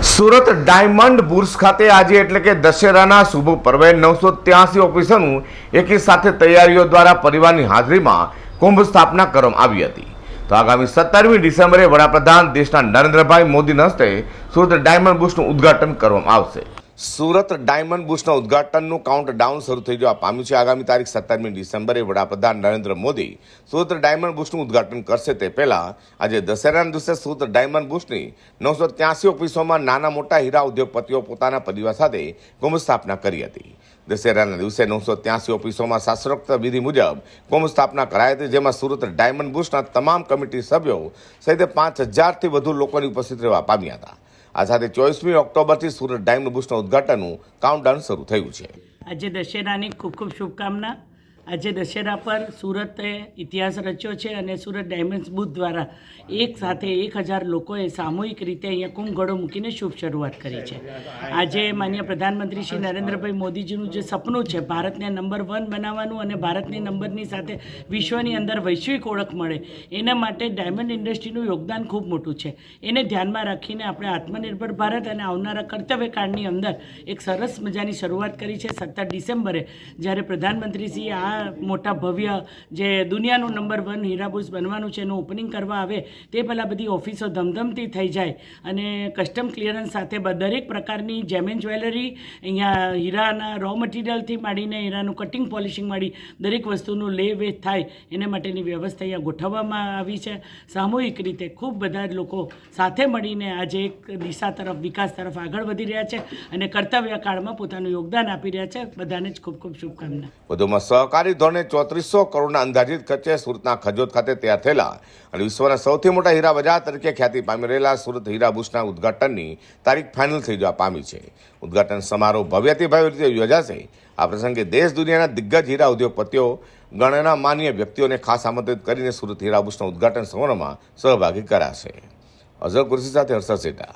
Surat diamond bourse ખાતે આજે એટલે કે દશેરાના શુભ પર્વે નવસો ત્યાસી ઓફિસરનું એકી સાથે તૈયારીઓ દ્વારા પરિવારની હાજરીમાં કુંભ સ્થાપના કરવામાં આવી હતી. તો આગામી સત્તરમી ડિસેમ્બરે વડાપ્રધાન દેશના નરેન્દ્રભાઈ મોદીના હસ્તે સુરત ડાયમંડ બુર્સનું ઉદ્ઘાટન કરવામાં આવશે. સુરત ડાયમંડ બુશના ઉદ્ઘાટનનું કાઉન્ટ ડાઉન શરૂ થઈ જવા પામ્યું છે. આગામી તારીખ સત્તરમી ડિસેમ્બરે વડાપ્રધાન નરેન્દ્ર મોદી સુરત ડાયમંડ બુશનું ઉદઘાટન કરશે તે પહેલા આજે દશેરાના દિવસે સુરત ડાયમંડ બુશની નવસો ત્યાસી ઓફિસોમાં નાના મોટા હીરા ઉદ્યોગપતિઓ પોતાના પરિવાર સાથે કુંભ સ્થાપના કરી હતી. દશેરાના દિવસે નવસો ત્યાસી ઓફિસોમાં શાસ્ત્રોક્ત વિધિ મુજબ કુંભ સ્થાપના કરાઈ હતી, જેમાં સુરત ડાયમંડ બુશના તમામ કમિટી સભ્યો સહિત પાંચ હજારથી વધુ લોકોની ઉપસ્થિત રહેવા પામ્યા હતા. આ સાથે ચોવીસમી ઓક્ટોબરથી સુરત ડાયમંડ બુર્સના ઉદઘાટનનું કાઉન્ટડાઉન શરૂ થયું છે. આજે દશેરાની ખૂબ ખૂબ શુભકામના. આજે દશેરા પર સુરતે ઇતિહાસ રચ્યો છે અને સુરત ડાયમંડ્સ બુથ દ્વારા એક સાથે એક હજાર લોકોએ સામૂહિક રીતે અહીંયા કુંભઘડો મૂકીને શુભ શરૂઆત કરી છે. આજે માન્ય પ્રધાનમંત્રી શ્રી નરેન્દ્રભાઈ મોદીજીનું જે સપનું છે, ભારતને નંબર વન બનાવવાનું અને ભારતની નંબરની સાથે વિશ્વની અંદર વૈશ્વિક ઓળખ મળે, એના માટે ડાયમંડ ઇન્ડસ્ટ્રીનું યોગદાન ખૂબ મોટું છે. એને ધ્યાનમાં રાખીને આપણે આત્મનિર્ભર ભારત અને આવનારા કર્તવ્યકાળની અંદર એક સરસ મજાની શરૂઆત કરી છે. સત્તર ડિસેમ્બરે જ્યારે પ્રધાનમંત્રીશ્રીએ આ મોટા ભવ્ય જે દુનિયાનું નંબર વન હીરાબુસ બનવાનું છે એનું ઓપનિંગ કરવા આવે, તે પહેલાં બધી ઓફિસો ધમધમતી થઈ જાય અને કસ્ટમ ક્લિયરન્સ સાથે દરેક પ્રકારની જેમેન જ્વેલરી અહીંયા હીરાના રો મટીરિયલથી માંડીને હીરાનું કટિંગ પોલિશિંગ માંડી દરેક વસ્તુનું લે વેચ થાય, એના માટેની વ્યવસ્થા અહીંયા ગોઠવવામાં આવી છે. સામૂહિક રીતે ખૂબ બધા જ લોકો સાથે મળીને આજે એક દિશા તરફ, વિકાસ તરફ આગળ વધી રહ્યા છે અને કર્તવ્ય કાળમાં પોતાનું યોગદાન આપી રહ્યા છે. બધાને જ ખૂબ ખૂબ શુભકામના. વધુમાં સહકારી ધોરણે ચોત્રીસો કરોડના અંદાજિત ખર્ચે સુરતના ખજોત ખાતે તૈયાર થયેલા અને વિશ્વના સૌથી મોટા હીરા બજાર તરીકે ખ્યાતિ પામી રહેલા સુરત હીરા બુશના ઉદ્ઘાટનની તારીખ ફાઇનલ થઈ જવા પામી છે. ઉદ્ઘાટન સમારોહ ભવ્યથી રીતે યોજાશે. આ પ્રસંગે દેશ દુનિયાના દિગ્ગજ હીરા ઉદ્યોગપતિઓ, ગણના માન્ય વ્યક્તિઓને ખાસ આમંત્રિત કરીને સુરત હીરા બુશના ઉદ્ઘાટન સમારોહમાં સહભાગી કરાશે. અઝર કુર્સી સાથે હર્ષદ સેટા.